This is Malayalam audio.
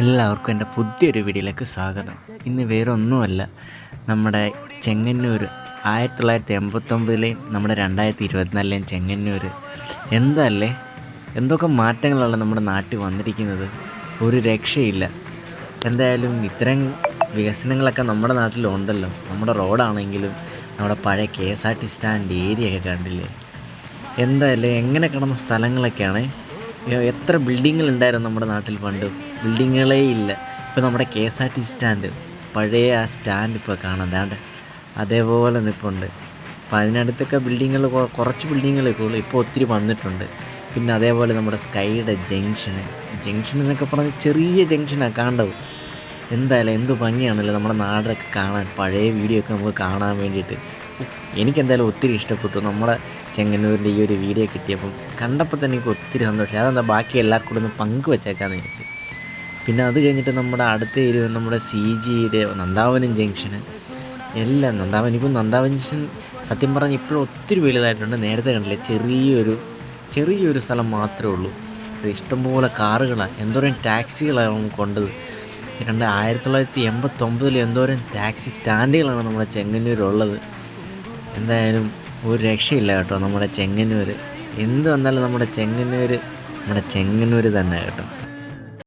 എല്ലാവർക്കും എന്റെ പുതിയൊരു വീഡിയോയിലേക്ക് സ്വാഗതം. ഇന്ന് വേറെ ഒന്നുമല്ല നമ്മുടെ ചെങ്ങന്നൂർ ആയിരത്തി തൊള്ളായിരത്തി എൺപത്തൊമ്പതിലെയും നമ്മുടെ രണ്ടായിരത്തി ഇരുപത്തിനാലിലെയും ചെങ്ങന്നൂർ. എന്തല്ലേ? എന്തൊക്കെ മാറ്റങ്ങളാണ് നമ്മുടെ നാട്ടിൽ വന്നിരിക്കുന്നത്? ഒരു രക്ഷയില്ല. എന്തായാലും ഇത്തരം വികസനങ്ങളൊക്കെ നമ്മുടെ നാട്ടിലുണ്ടല്ലോ. നമ്മുടെ റോഡാണെങ്കിലും നമ്മുടെ പഴയ K S R T stand area ഒക്കെ കണ്ടില്ലേ? എന്തായാലും എങ്ങനെ കിടന്ന സ്ഥലങ്ങളൊക്കെയാണ് എത്ര ബിൽഡിങ്ങൾ ഉണ്ടായിരുന്നു നമ്മുടെ നാട്ടിൽ പണ്ട്. ബിൽഡിങ്ങുകളേ ഇല്ല. ഇപ്പോൾ നമ്മുടെ K S R T stand. പഴയ ആ സ്റ്റാൻഡ് ഇപ്പോൾ കാണാം. ദാണ്ട് അതേപോലെ നിൽപ്പുണ്ട് അപ്പോൾ അതിനടുത്തൊക്കെ ബിൽഡിങ്ങുകൾ കുറച്ച് ബിൽഡിങ്ങുകളൊക്കെ ഉള്ളൂ. ഇപ്പോൾ ഒത്തിരി വന്നിട്ടുണ്ട്. പിന്നെ അതേപോലെ നമ്മുടെ സ്കൈയുടെ ജംഗ്ഷന് ജംഗ്ഷൻ എന്നൊക്കെ പറഞ്ഞ് ചെറിയ ജംഗ്ഷനാണ് കാണേണ്ടത് എന്തായാലും എന്ത് ഭംഗിയാണല്ലോ നമ്മുടെ നാടൊക്കെ കാണാൻ. പഴയ വീഡിയോ ഒക്കെ നമുക്ക് കാണാൻ വേണ്ടിയിട്ട്. എനിക്കെന്തായാലും ഒത്തിരി ഇഷ്ടപ്പെട്ടു. നമ്മളെ ചെങ്ങന്നൂരിന്റെ ഈ ഒരു വീഡിയോ കിട്ടിയപ്പം കണ്ടപ്പോൾ തന്നെ എനിക്ക് ഒത്തിരി സന്തോഷം. അതെന്താ ബാക്കി എല്ലാവർക്കും കൂടെ ഒന്ന് പങ്കുവെച്ചേക്കാന്ന് വിചാരിച്ചു. പിന്നെ അത് കഴിഞ്ഞിട്ട് നമ്മുടെ അടുത്ത ഏരിയ നമ്മുടെ സി ജിയുടെ നന്ദാവനം ജംഗ്ഷന് എല്ലാം നന്ദാവനം. ഇപ്പം നന്ദാവനം ജംഗ്ഷൻ സത്യം പറഞ്ഞാൽ ഇപ്പോഴും ഒത്തിരി വലുതായിട്ടുണ്ട്. നേരത്തെ കണ്ടില്ലേ ചെറിയൊരു ചെറിയൊരു സ്ഥലം മാത്രമേ ഉള്ളൂ. ഇഷ്ടംപോലെ കാറുകളാണ്. എന്തോരം ടാക്സികളാണ് കൊണ്ടത്. രണ്ട് ആയിരത്തി തൊള്ളായിരത്തി എൺപത്തൊമ്പതിൽ എന്തോരം ടാക്സി സ്റ്റാൻഡുകളാണ് നമ്മുടെ ചെങ്ങന്നൂരുള്ളത് എന്തായാലും ഒരു രക്ഷയില്ല കേട്ടോ നമ്മുടെ ചെങ്ങന്നൂർ എന്ത് വന്നാലും നമ്മുടെ ചെങ്ങന്നൂർ നമ്മുടെ ചെങ്ങന്നൂർ തന്നെ കേട്ടോ.